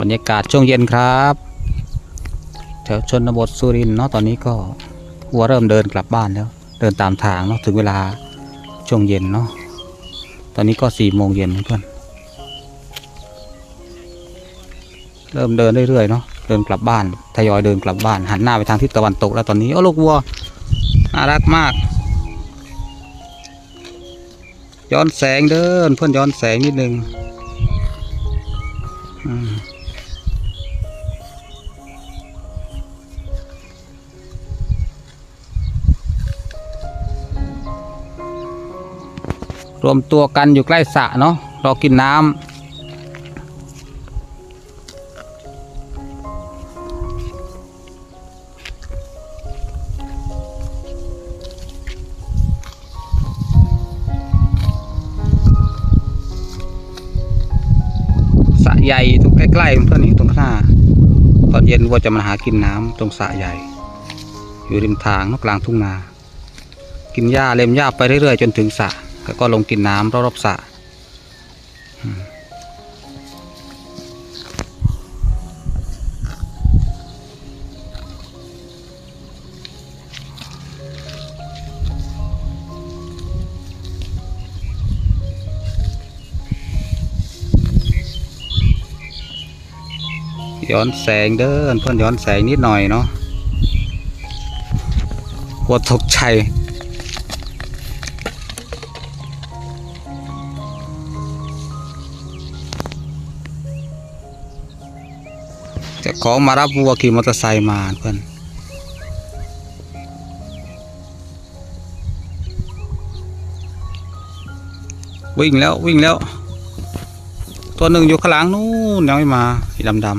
บรรยากาศช่วงเย็นครับแถวชนบทสุรินทร์เนาะตอนนี้ก็วัวเริ่มเดินกลับบ้านแล้ว เดินตามทางเนาะถึงเวลาช่วงเย็นเนาะตอนนี้ก็สี่โมงเย็นเพื่อนเริ่มเดินเรื่อยๆเนาะเดินกลับบ้านทยอยเดินกลับบ้าน หันหน้าไปทางทิศตะวันตกแล้วตอนนี้โอ้ลูกวัวน่ารักมาก ย้อนแสงเดินเพื่อนย้อนแสงนิดนึงอืม รวมตัวกันอยู่ใกล้สระเนาะรอกินน้ำสระใหญ่ตรงใกล้ๆเพื่อนนี่ตรงข้างหน้าตอนเย็นวัวจะมาหากินน้ำตรงสระใหญ่ อยู่ริมทางนอะกลางทุ่งนา กินหญ้าเล็มหญ้าไปเรื่อยๆจนถึงสระ แล้วก็ลงกินน้ำรอบๆสระย้อนแสงเด้อเพื่อนย้อนแสงนิดหน่อยเนาะกลัวตกใจ จ้าของมารับวัวขี่มอเตอร์ไซค์มาเพื่อนวิ่งแล้ววิ่งแล้ว ตัวหนึ่งอยู่ข้างหลังนู่นยังไม่มาสีดำดำ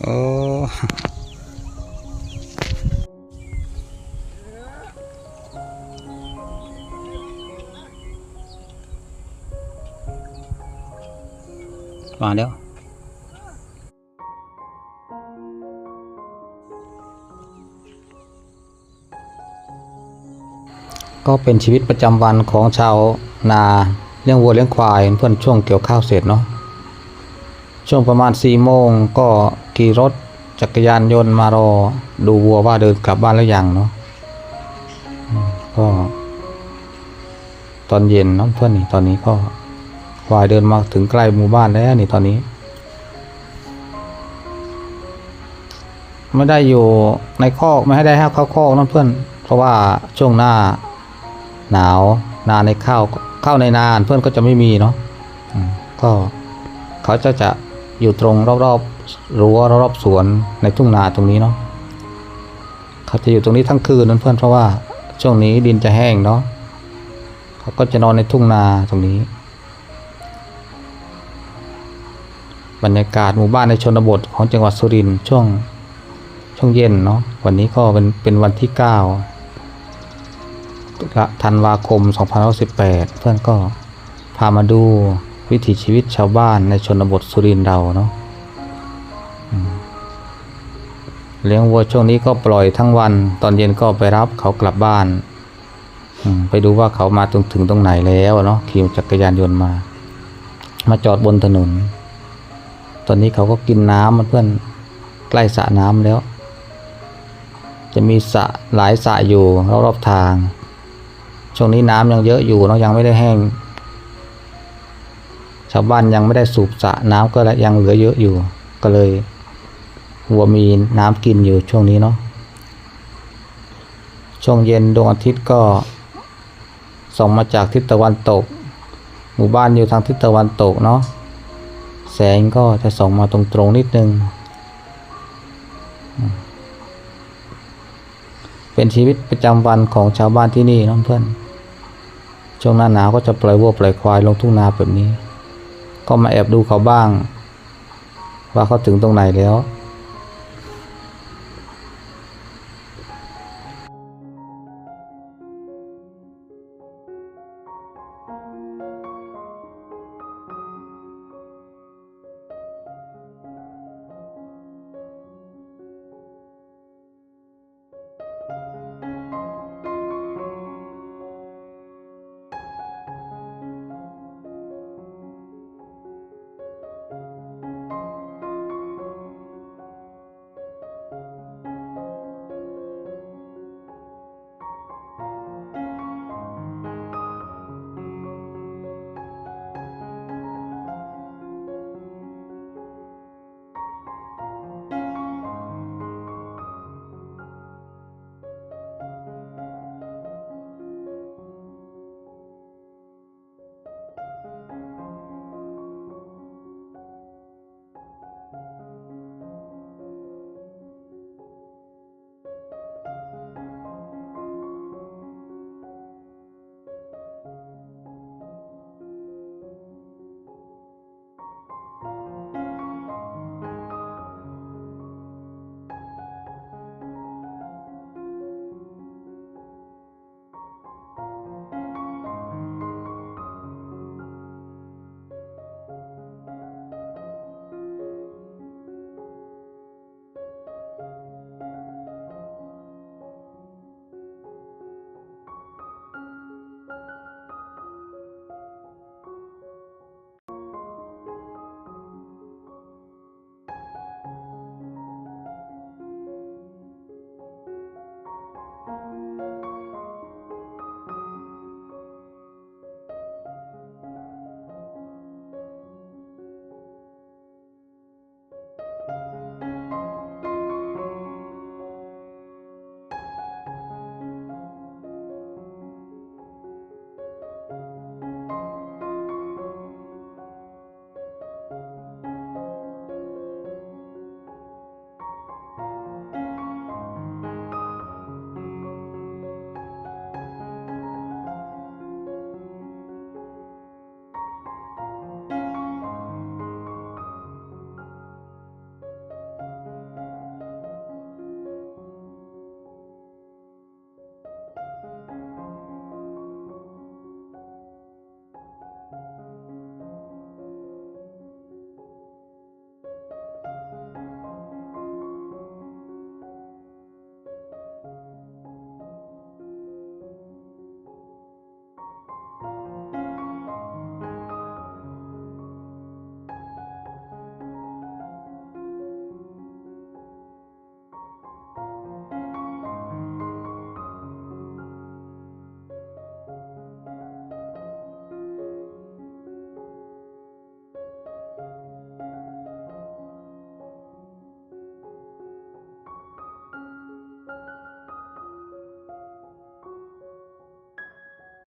โอ้ มาแล้ว ก็เป็นชีวิตประจำวันของชาวนาเลี้ยงวัวเลี้ยงควายเพื่อนช่วงเกี่ยวข้าวเสร็จเนาะช่วงประมาณสี่โมงก็ขี่รถจักรยานยนต์มารอดูวัวว่าเดินกลับบ้านแล้วยังเนาะก็ ตอนเย็นเนาะเพื่อนนี่ตอนนี้ก็ วายเดินมาถึงใกล้หมู่บ้านแล้วนี่ตอนนี้ ไม่ได้อยู่ในคอกไม่ให้ได้ให้เข้าคอกนะเพื่อน เพราะว่าช่วงหน้าหนาวนาในข้าวข้าวในนานเพื่อนก็จะไม่มีเนาะก็เขาจะจะอยู่ตรงรอบๆรั้วรอบๆสวนในทุ่งนาตรงนี้เนาะเขาจะอยู่ตรงนี้ทั้งคืนนั่นเพื่อนเพราะว่าช่วงนี้ดินจะแห้งเนาะเขาก็จะนอนในทุ่งนาตรงนี้ บรรยากาศหมู่บ้านในชนบทของจังหวัดสุรินทร์ช่วงช่วงเย็นเนาะวันนี้ก็เป็นเป็นวันที่9ธันวาคม2018 เพื่อนก็พามาดูวิถีชีวิตชาวบ้านในชนบทสุรินทร์เราเนาะเลี้ยงวัวช่วงนี้ก็ปล่อยทั้งวัน ตอนเย็นก็ไปรับเขากลับบ้าน ไปดูว่าเขามาตรงถึงตรงไหนแล้วเนาะขี่จักรยานยนต์มา มาจอดบนถนน ตอนนี้เขาก็กินน้ำมันเพื่อนใกล้สระน้ำแล้ว จะมีสระหลายสระอยู่รอบๆทาง ช่วงนี้น้ำยังเยอะอยู่เนาะยังไม่ได้แห้ง ชาวบ้านยังไม่ได้สูบสระน้ำก็ยังเหลือเยอะอยู่ ก็เลยวัวมีน้ำกินอยู่ช่วงนี้เนาะช่วงเย็นดวงอาทิตย์ก็ส่องมาจากทิศตะวันตก หมู่บ้านอยู่ทางทิศตะวันตกเนาะ แสงก็จะส่องมาตรงๆนิดนึง เป็นชีวิตประจำวันของชาวบ้านที่นี่น้องเพื่อน ช่วงหน้าหนาวก็จะปล่อยวัวปล่อยควายลงทุ่งนาแบบนี้ ก็มาแอบดูเขาบ้าง ว่าเขาถึงตรงไหนแล้ว